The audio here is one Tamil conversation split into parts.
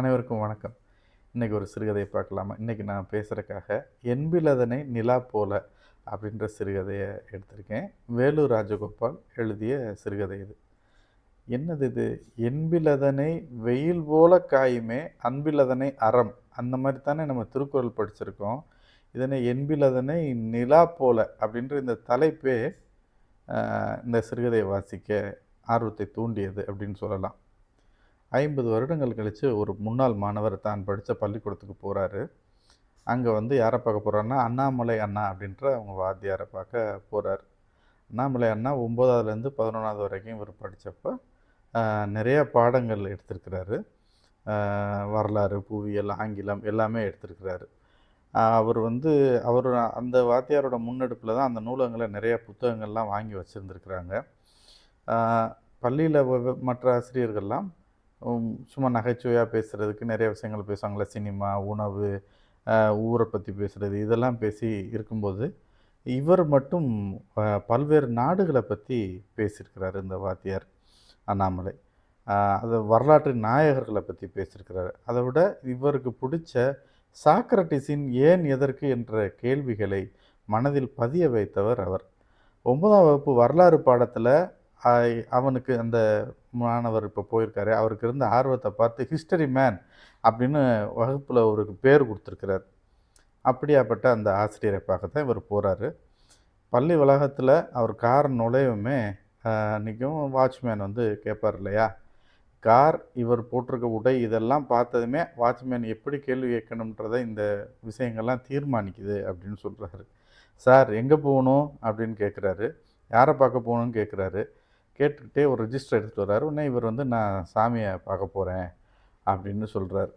அனைவருக்கும் வணக்கம். இன்றைக்கி ஒரு சிறுகதையை பார்க்கலாமா? இன்றைக்கி நான் பேசுகிறக்காக என்பிலதனை நிலா போல அப்படின்ற சிறுகதையை எடுத்திருக்கேன். வேலூர் ராஜகோபால் எழுதிய சிறுகதை இது. என்னது இது? என்பிலதனை வெயில் போல காயுமே அன்பிலதனை அறம். அந்த மாதிரி தானே நம்ம திருக்குறள் படிச்சிருக்கோம். இதனை என்பிலதனை நிலா போல அப்படின்ற இந்த தலைப்பே இந்த சிறுகதையை வாசிக்க ஆர்வத்தை தூண்டியது அப்படின்னு சொல்லலாம். ஐம்பது வருடங்கள் கழித்து ஒரு முன்னாள் மாணவர் தான் படித்த பள்ளிக்கூடத்துக்கு போகிறாரு அங்கே வந்து யாரை பார்க்க போகிறாருன்னா அண்ணாமலை அண்ணா அப்படின்ற அவங்க வாத்தியாரை பார்க்க போகிறார் அண்ணாமலை அண்ணா ஒம்போதாவதுலேருந்து பதினொன்றாவது வரைக்கும் இவர் படித்தப்போ நிறைய பாடங்கள் எடுத்திருக்கிறாரு. வரலாறு புவியியல் ஆங்கிலம் எல்லாமே எடுத்திருக்கிறாரு. அவர் வந்து அவர் அந்த வாத்தியாரோட முன்னெடுப்பில் தான் அந்த நூலகங்களை நிறைய புத்தகங்கள்லாம் வாங்கி வச்சுருந்துருக்குறாங்க. பள்ளியில் மற்ற ஆசிரியர்கள்லாம் சும்மா நகைச்சுவையாக பேசுகிறதுக்கு நிறைய விஷயங்கள் பேசுவாங்களே சினிமா உணவு ஊரை பற்றி பேசுகிறது இதெல்லாம் பேசி இருக்கும்போது இவர் மட்டும் பல்வேறு நாடுகளை பற்றி பேசியிருக்கிறார் இந்த வாத்தியார் அண்ணாமலை. அது வரலாற்று நாயகர்களை பற்றி பேசியிருக்கிறார். அதை விட இவருக்கு பிடிச்ச சாக்ரட்டிஸின் ஏன் எதற்கு என்ற கேள்விகளை மனதில் பதிய வைத்தவர் அவர். ஒன்பதாம் வகுப்பு வரலாறு பாடத்தில் அவனுக்கு அந்த மாணவர் இப்போ போயிருக்காரு. அவருக்கு இருந்த ஆர்வத்தை பார்த்து ஹிஸ்டரி மேன் அப்படின்னு வகுப்பில் அவருக்கு பேர் கொடுத்துருக்கிறார். அப்படியாப்பட்ட அந்த ஆசிரியரை பார்க்க தான் இவர் போகிறாரு பள்ளி வளாகத்தில் அவர் கார் நுழையுமே அன்றைக்கும் வாட்ச்மேன் வந்து கேட்பார் இல்லையா? கார் இவர் போட்டிருக்க உடை இதெல்லாம் பார்த்ததுமே வாட்ச்மேன் எப்படி கேள்வி கேட்கணுன்றதை இந்த விஷயங்கள்லாம் தீர்மானிக்குது அப்படின்னு சொல்கிறாரு சார் எங்கே போகணும்? அப்படின்னு கேட்குறாரு யாரை பார்க்க போகணும்னு கேட்குறாரு கேட்டுக்கிட்டே ஒரு ரிஜிஸ்டர் எடுத்துகிட்டு வர்றாரு. உடனே இவர் வந்து நான் சாமியை பார்க்க போகிறேன் அப்படின்னு சொல்கிறார்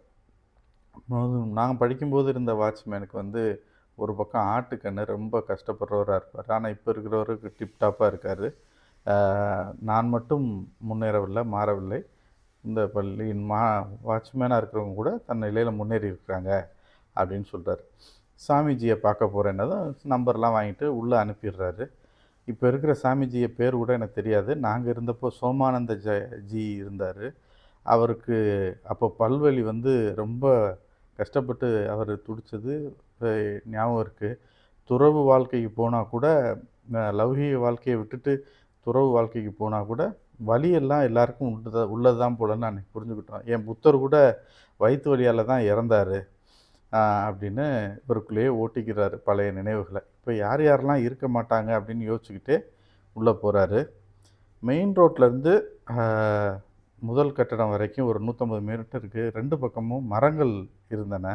நாங்கள் படிக்கும்போது இருந்த வாட்ச்மேனுக்கு வந்து ஒரு பக்கம் ஆட்டுக்கண்ணு ரொம்ப கஷ்டப்படுறவராக இருப்பார். ஆனால் இப்போ இருக்கிறவருக்கு டிப்டாப்பாக இருக்கார். நான் மட்டும் முன்னேறவில்லை மாறவில்லை. இந்த பள்ளியின் மா வாட்ச்மேனாக இருக்கிறவங்க கூட தன் நிலையில் முன்னேறி இருக்கிறாங்க அப்படின்னு சொல்கிறார் சாமிஜியை பார்க்க போகிறேன்னதும் நம்பர்லாம் வாங்கிட்டு உள்ளே அனுப்பிடுறாரு. இப்போ இருக்கிற சாமிஜியை பேர் கூட எனக்கு தெரியாது. நாங்கள் இருந்தப்போ சோமானந்த ஜ ஜி இருந்தார். அவருக்கு அப்போ பல்வலி வந்து ரொம்ப கஷ்டப்பட்டு அவர் துடிச்சது. ஞாபகம் இருக்குது துறவு வாழ்க்கைக்கு போனால் கூட அஹ் வாழ்க்கையை விட்டுட்டு துறவு வாழ்க்கைக்கு போனால் கூட வலியெல்லாம் எல்லாருக்கும் உள்ளதா உள்ளது தான் போலன்னு அன்றைக்கி புரிஞ்சுக்கிட்டோம். என் புத்தர் கூட வயிற்று வலியால் தான் இறந்தார். அப்படின்னு இவருக்குள்ளேயே ஓட்டிக்கிறாரு பழைய நினைவுகளை. இப்போ யார் யாரெல்லாம் இருக்க மாட்டாங்க அப்படின்னு யோசிச்சுக்கிட்டே உள்ளே போகிறாரு மெயின் ரோட்லேருந்து முதல் கட்டடம் வரைக்கும் ஒரு நூற்றம்பது மீட்டருக்கு ரெண்டு பக்கமும் மரங்கள் இருந்தன.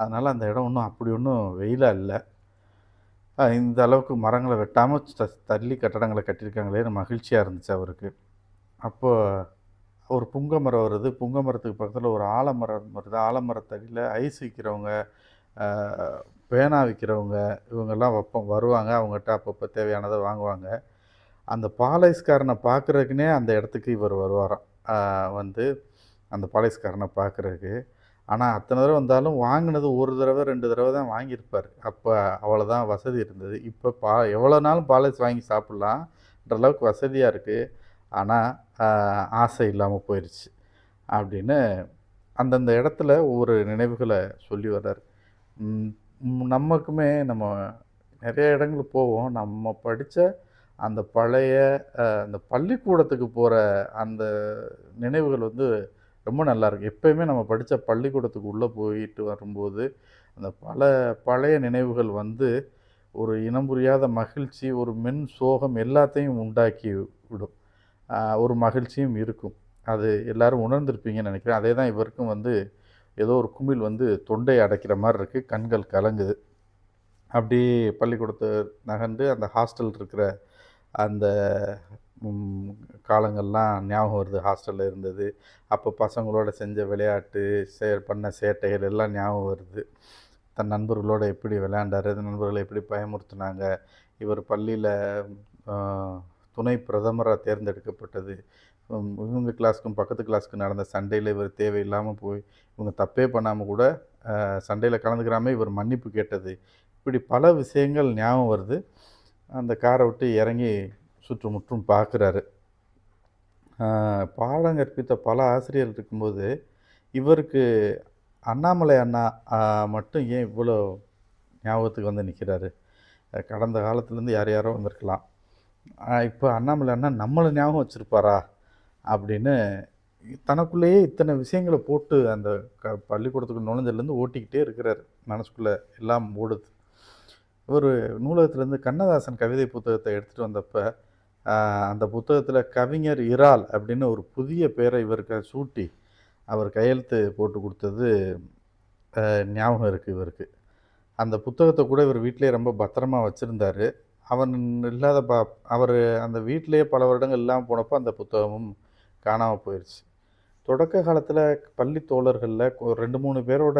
அதனால் அந்த இடம் ஒன்றும் அப்படி ஒன்றும் வெயிலாக இல்லை. இந்த அளவுக்கு மரங்களை வெட்டாமல் தள்ளி கட்டடங்களை கட்டியிருக்காங்களேன்னு மகிழ்ச்சியாக இருந்துச்சு அவருக்கு. அப்போது ஒரு புங்க மரம் வருது. புங்க மரத்துக்கு பக்கத்தில் ஒரு ஆலமரம் வருது. ஆலமரத்தடியில் ஐஸ் விற்கிறவங்க பேனா விற்கிறவங்க இவங்கெல்லாம் வைப்போம் வருவாங்க. அவங்ககிட்ட அப்பப்போ தேவையானதை வாங்குவாங்க. அந்த பாலைஸ்காரனை பார்க்குறதுக்குனே அந்த இடத்துக்கு இவர் வருவாராம். வந்து அந்த பாலைஸ்காரனை பார்க்குறதுக்கு. ஆனால் அத்தனை தடவை வந்தாலும் வாங்கினது ஒரு தடவை ரெண்டு தடவை தான் வாங்கியிருப்பார். அப்போ அவ்வளோதான் வசதி இருந்தது. இப்போ பா எவ்வளோ நாளும் பாலைஸ் வாங்கி சாப்பிட்லான்ற அளவுக்கு வசதியாக இருக்குது ஆனால் ஆசை இல்லாமல் போயிடுச்சு அப்படின்னு அந்தந்த இடத்துல ஒவ்வொரு நினைவுகளை சொல்லி வர்றார். நமக்குமே நம்ம நிறைய இடங்களுக்கு போவோம். நம்ம படித்த அந்த பழைய அந்த பள்ளிக்கூடத்துக்கு போகிற அந்த நினைவுகள் வந்து ரொம்ப நல்லா எப்போயுமே நம்ம படித்த பள்ளிக்கூடத்துக்கு உள்ளே போயிட்டு வரும்போது அந்த பல பழைய நினைவுகள் வந்து ஒரு இனம் புரியாத மகிழ்ச்சி ஒரு மென் சோகம் எல்லாத்தையும் உண்டாக்கி விடும். ஒரு மகிழ்ச்சியும் இருக்கும். அது எல்லாரும் உணர்ந்திருப்பீங்கன்னு நினைக்கிறேன். அதே தான் இவருக்கும் வந்து ஏதோ ஒரு குமிழ் வந்து தொண்டை அடைக்கிற மாதிரி இருக்குது கண்கள் கலங்குது. அப்படி பள்ளிக்கூடத்தை நகர்ந்து அந்த ஹாஸ்டல் இருக்கிற அந்த காலங்கள்லாம் ஞாபகம் வருது. ஹாஸ்டலில் இருந்தது. அப்போ பசங்களோட செஞ்ச விளையாட்டு சே பண்ண சேட்டைகள் எல்லாம் ஞாபகம் வருது. தன் நண்பர்களோடு எப்படி விளையாண்டார்? நண்பர்களை எப்படி பயமுறுத்துனாங்க? இவர் பள்ளியில் துணை பிரதமராக தேர்ந்தெடுக்கப்பட்டது. இவங்க கிளாஸ்க்கும் பக்கத்து கிளாஸ்க்கு நடந்த சண்டையில் இவர் தேவையில்லாமல் போய் இவங்க தப்பே பண்ணாமல் கூட சண்டையில் கலந்துக்கிறாமல் இவர் மன்னிப்பு கேட்டது. இப்படி பல விஷயங்கள் ஞாபகம் வருது. அந்த காரை விட்டு இறங்கி சுற்றுமுற்றும் பார்க்குறாரு. பாடம் கற்பித்த பல ஆசிரியர் இருக்கும்போது இவருக்கு அண்ணாமலை அண்ணா மட்டும் ஏன் இவ்வளோ ஞாபகத்துக்கு வந்து நிற்கிறாரு கடந்த காலத்துலேருந்து யார் யாரோ வந்திருக்கலாம். இப்போ அண்ணாமலை அண்ணா நம்மளை ஞாபகம் வச்சுருப்பாரா? அப்படின்னு தனக்குள்ளேயே இத்தனை விஷயங்களை போட்டு அந்த க பள்ளிக்கூடத்துக்கு நுழைஞ்சதுலேருந்து ஓட்டிக்கிட்டே இருக்கிறார் மனசுக்குள்ளே எல்லாம் ஓடுது. ஒரு நூலகத்துலேருந்து கண்ணதாசன் கவிதை புத்தகத்தை எடுத்துகிட்டு வந்தப்போ அந்த புத்தகத்தில் கவிஞர் இறால் அப்படின்னு ஒரு புதிய பேரை இவருக்கு சூட்டி அவர் கையெழுத்து போட்டு கொடுத்தது ஞாபகம் இருக்குது இவருக்கு. அந்த புத்தகத்தை கூட இவர் வீட்டிலே ரொம்ப பத்திரமா வச்சுருந்தாரு. அவன் இல்லாத பா அவர் அந்த வீட்டிலேயே பல வருடங்கள் இல்லாமல் போனப்போ அந்த புத்தகமும் காணாமல் போயிடுச்சு தொடக்க காலத்தில் பள்ளி தோழர்களில் ரெண்டு மூணு பேரோட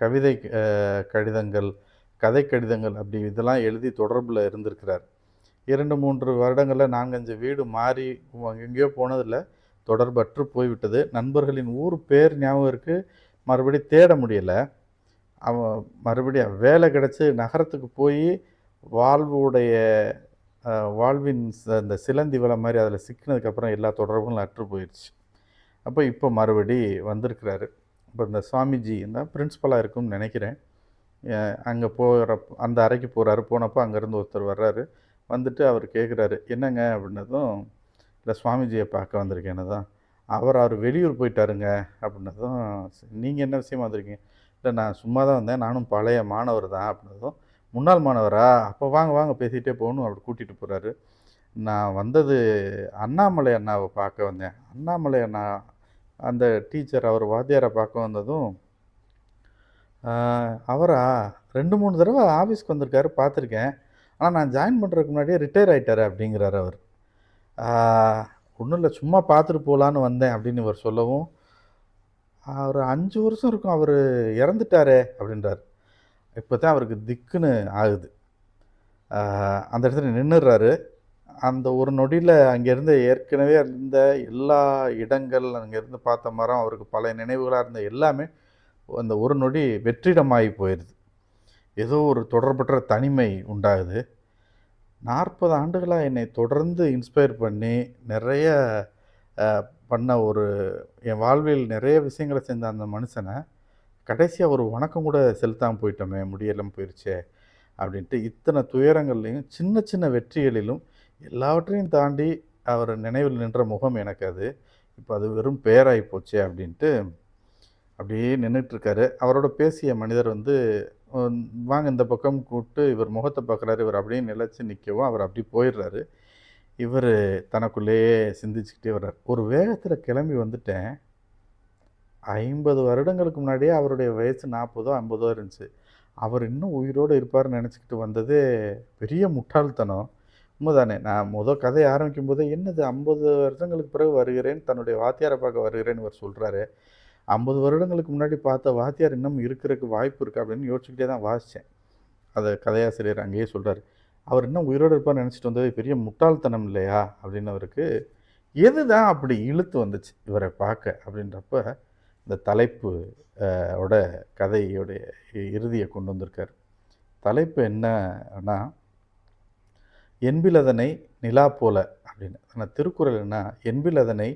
கவிதை கடிதங்கள் கதை கடிதங்கள் அப்படி இதெல்லாம் எழுதி தொடர்பில் இருந்திருக்கிறார். இரண்டு மூன்று வருடங்களில் நான்கஞ்சு வீடு மாறி எங்கேயோ போனதில் தொடர்பற்று போய்விட்டது. நண்பர்களின் ஊர் பேர் ஞாபகம் இருக்குது மறுபடி தேட முடியலை. அவன் மறுபடியும் வேலை கிடச்சி நகரத்துக்கு போய் வாழ்வுடைய வாழ்வின் அந்த சிலந்தி வலை மாதிரி அதில் சிக்கினதுக்கப்புறம் எல்லா தொடர்புகளும் அற்று போயிடுச்சு அப்போ இப்போ மறுபடி வந்திருக்கிறாரு. இப்போ இந்த சுவாமிஜி தான் பிரின்ஸிபலாக இருக்கும்னு நினைக்கிறேன். அங்கே போகிற அந்த அறைக்கு போகிறாரு போனப்போ அங்கேருந்து ஒருத்தர் வர்றாரு. வந்துட்டு அவர் கேட்குறாரு என்னங்க? அப்படின்னதும் இல்லை சுவாமிஜியை பார்க்க வந்திருக்கேன்னு தான் அவர் அவர் வெளியூர் போயிட்டாருங்க. அப்படின்னதும் நீங்கள் என்ன விஷயமா வந்திருக்கீங்க? இல்லை நான் சும்மா தான் வந்தேன். நானும் பழைய மாணவர் தான் அப்படின்னதும் முன்னாள் மாணவரா? அப்போ வாங்க வாங்க பேசிகிட்டே போகணும் அப்படி கூட்டிகிட்டு போகிறாரு நான் வந்தது அண்ணாமலை அண்ணாவை பார்க்க வந்தேன். அண்ணாமலை அண்ணா அந்த டீச்சர் அவர் வாத்தியாரை பார்க்க வந்ததும் அவரா? ரெண்டு மூணு தடவை ஆஃபீஸ்க்கு வந்திருக்காரு பார்த்துருக்கேன். ஆனால் நான் ஜாயின் பண்ணுறதுக்கு முன்னாடியே ரிட்டையர் ஆகிட்டார் அப்படிங்கிறார் அவர். ஒன்றும் இல்லை சும்மா பார்த்துட்டு போகலான்னு வந்தேன் அப்படின்னு இவர் சொல்லவும் ஒரு அஞ்சு வருஷம் இருக்கும் அவர் இறந்துட்டாரே அப்படின்றார். இப்போ தான் அவருக்கு திக்குன்னு ஆகுது. அந்த இடத்துல நின்றுடுறாரு அந்த ஒரு நொடியில் அங்கேருந்து ஏற்கனவே இருந்த எல்லா இடங்கள் அங்கேருந்து பார்த்த மரம் அவருக்கு பழைய நினைவுகளாக இருந்த எல்லாமே அந்த ஒரு நொடி வெற்றிடமாகி போயிடுது ஏதோ ஒரு தொடர்பற்ற தனிமை உண்டாகுது. நாற்பது ஆண்டுகளாக என்னை தொடர்ந்து இன்ஸ்பயர் பண்ணி நிறைய பண்ண ஒரு என் வாழ்வில் நிறைய விஷயங்களை செஞ்ச அந்த மனுஷனை கடைசியாக ஒரு வணக்கம் கூட செலுத்தாமல் போயிட்டோமே முடியலாம் போயிடுச்சே அப்படின்ட்டு இத்தனை துயரங்கள்லையும் சின்ன சின்ன வெற்றிகளிலும் எல்லாவற்றையும் தாண்டி அவர் நினைவில் நின்ற முகம் எனக்கு அது. இப்போ அது வெறும் பேராகி போச்சே அப்படின்ட்டு அப்படியே நின்றுட்டுருக்காரு அவரோட பேசிய மனிதர் வந்து வாங்க இந்த பக்கம் கூப்பிட்டு இவர் முகத்தை பார்க்குறாரு இவர் அப்படியே நிலச்சி நிற்கவும் அவர் அப்படி போயிடுறாரு. இவர் தனக்குள்ளேயே சிந்திச்சுக்கிட்டே வர்றார். ஒரு வேகத்தில் கிளம்பி வந்துட்டேன். ஐம்பது வருடங்களுக்கு முன்னாடியே அவருடைய வயசு நாற்பதோ ஐம்பதோ இருந்துச்சு. அவர் இன்னும் உயிரோடு இருப்பார்னு நினச்சிக்கிட்டு வந்ததே பெரிய முட்டாள்தனம். உண்மைதானே? நான் முத கதையை ஆரம்பிக்கும் போதே என்னது ஐம்பது வருடங்களுக்கு பிறகு வருகிறேன் தன்னுடைய வாத்தியாரை பார்க்க வருகிறேன்னு இவர் சொல்கிறாரு ஐம்பது வருடங்களுக்கு முன்னாடி பார்த்த வாத்தியார் இன்னும் இருக்கிறதுக்கு வாய்ப்பு இருக்குது அப்படின்னு யோசிச்சுக்கிட்டே தான் வாசித்தேன் அதை கதையாசிரியர் அங்கேயே சொல்கிறார் அவர் இன்னும் உயிரோடு இருப்பார்னு நினச்சிட்டு வந்தது பெரிய முட்டாள்தனம் இல்லையா? அப்படின்னு அவருக்கு எதுதான் அப்படி இழுத்து வந்துச்சு இவரை பார்க்க? அப்படின்றப்ப இந்த தலைப்பு ஓட கதையோடைய இறுதியை கொண்டு வந்திருக்கார். தலைப்பு என்னன்னா என்பிலதனை நிலா போல அப்படின்னு. ஆனால் திருக்குறள் என்ன என்பிலதனை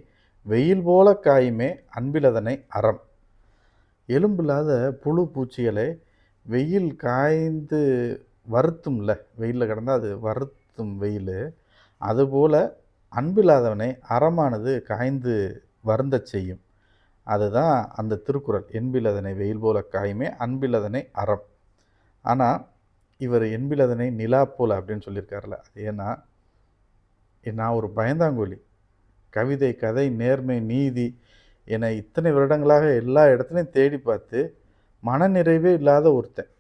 வெயில் போல காயுமே அன்பிலதனை அறம். எலும்பில்லாத புழு பூச்சிகளை வெயில் காய்ந்து வருத்தும்ல வெயிலில் கிடந்தால் அது வருத்தும் வெயில். அதுபோல் அன்பில்லாதவனை அறமானது காய்ந்து வருந்தச் செய்யும். அதுதான் அந்த திருக்குறள். என்பிலதனை வெயில் போல காயுமே அன்பிலதனை அறம். ஆனால் இவர் என்பிலதனை நிலா போல அப்படின்னு சொல்லியிருக்காருல. அது ஏன்னா நான் ஒரு பயந்தாங்கோலி கவிதை கதை நேர்மை நீதி என இத்தனை வருடங்களாக எல்லா இடத்துலையும் தேடி பார்த்து மனநிறைவே இல்லாத ஒருத்தன்.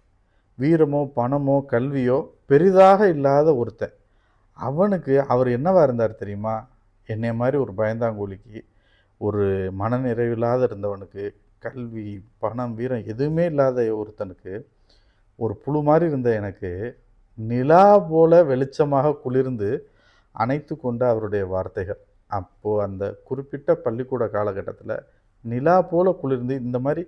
வீரமோ பணமோ கல்வியோ பெரிதாக இல்லாத ஒருத்தன். அவனுக்கு அவர் என்னவா இருந்தார் தெரியுமா? என்னை மாதிரி ஒரு பயந்தாங்கோலிக்கு ஒரு மனநிறைவில்லாத இருந்தவனுக்கு கல்வி பணம் வீரம் எதுவுமே இல்லாத ஒருத்தனுக்கு ஒரு புழு மாதிரி இருந்த எனக்கு நிலா போல வெளிச்சமாக குளிர்ந்து அணைத்து கொண்ட அவருடைய வார்த்தைகள். அப்போது அந்த குறிப்பிட்ட பள்ளிக்கூட காலகட்டத்தில் நிலா போல குளிர்ந்து இந்த மாதிரி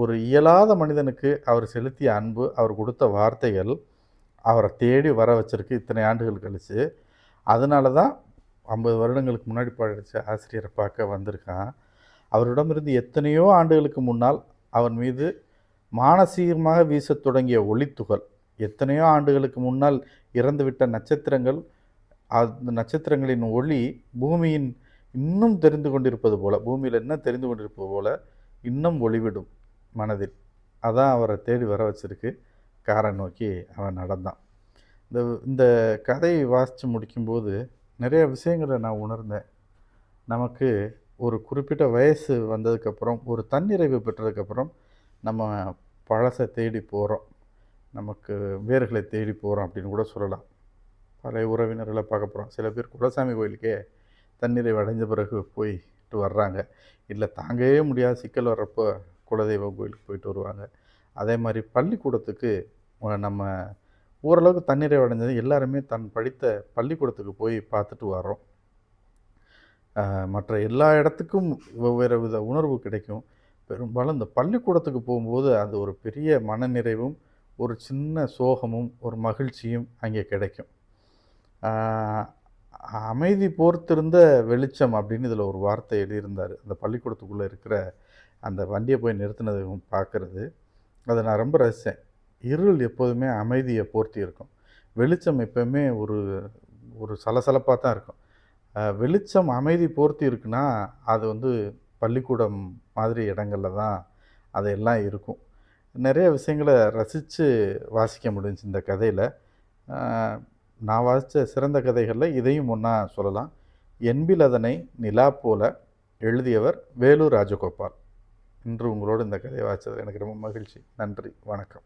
ஒரு இயலாத மனிதனுக்கு அவர் செலுத்திய அன்பு அவர் கொடுத்த வார்த்தைகள் அவரை தேடி வர வச்சிருக்கு இத்தனை ஆண்டுகள் கழித்து அதனால தான் ஐம்பது வருடங்களுக்கு முன்னாடி படித்த ஆசிரியரை பார்க்க வந்திருக்கான். அவரிடமிருந்து எத்தனையோ ஆண்டுகளுக்கு முன்னால் அவன் மீது மானசீகமாக வீசத் தொடங்கிய ஒளித்துகள் எத்தனையோ ஆண்டுகளுக்கு முன்னால் இறந்துவிட்ட நட்சத்திரங்கள் அந்த நட்சத்திரங்களின் ஒளி பூமியின் இன்னும் தெரிந்து கொண்டிருப்பது போல பூமியில் என்ன தெரிந்து கொண்டிருப்பது போல இன்னும் ஒளிவிடும். மனதில். அதான் அவரை தேடி வர வச்சிருக்கு. காரை நோக்கி அவன் நடந்தான். இந்த இந்த கதையை வாசித்து முடிக்கும்போது நிறைய விஷயங்களை நான் உணர்ந்தேன். நமக்கு ஒரு குறிப்பிட்ட வயசு வந்ததுக்கப்புறம் ஒரு தன்னிறைவு பெற்றதுக்கப்புறம் நம்ம பழசை தேடி போகிறோம் நமக்கு வேர்களை தேடி போகிறோம் அப்படின்னு கூட சொல்லலாம். பழைய உறவினர்களை பார்க்க போகிறோம் சில பேர் குலசாமி கோயிலுக்கே தன்னிறைவு அடைஞ்ச பிறகு போயிட்டு வர்றாங்க. இல்லை தாங்கவே முடியாத சிக்கல் வர்றப்போ குலதெய்வம் கோயிலுக்கு போயிட்டு வருவாங்க. அதே மாதிரி பள்ளிக்கூடத்துக்கு நம்ம ஓரளவுக்கு தண்ணீரை அடைஞ்சது எல்லாருமே தன் படித்த பள்ளிக்கூடத்துக்கு போய் பார்த்துட்டு வர்றோம். மற்ற எல்லா இடத்துக்கும் வெவ்வேறு வித உணர்வு கிடைக்கும். பெரும்பாலும் இந்த பள்ளிக்கூடத்துக்கு போகும்போது அது ஒரு பெரிய மனநிறைவும் ஒரு சின்ன சோகமும் ஒரு மகிழ்ச்சியும் அங்கே கிடைக்கும். அமைதி போர்த்திருந்த வெளிச்சம் அப்படின்னு இதில் ஒரு வார்த்தை எழுதியிருந்தார். அந்த பள்ளிக்கூடத்துக்குள்ளே இருக்கிற அந்த வண்டியை போய் நிறுத்தினதையும் பார்க்குறது. அதை நான் ரொம்ப ரசித்தேன் இருள் எப்போதுமே அமைதியை போர்த்தி இருக்கும் வெளிச்சம் எப்போவுமே ஒரு ஒரு சலசலப்பாக தான் இருக்கும். வெளிச்சம் அமைதி போர்த்தி இருக்குன்னா அது வந்து பள்ளிக்கூடம் மாதிரி இடங்களில் தான் அதெல்லாம் இருக்கும். நிறைய விஷயங்களை ரசித்து வாசிக்க முடிஞ்சுச்சு இந்த கதையில். நான் வாசித்த சிறந்த கதைகளில் இதையும் ஒன்றா சொல்லலாம். என்பில் அதனை நிலா போல எழுதியவர் வேலூர் ராஜகோபால். இன்று உங்களோடு இந்த கதையை வாசித்தது எனக்கு ரொம்ப மகிழ்ச்சி. நன்றி. வணக்கம்.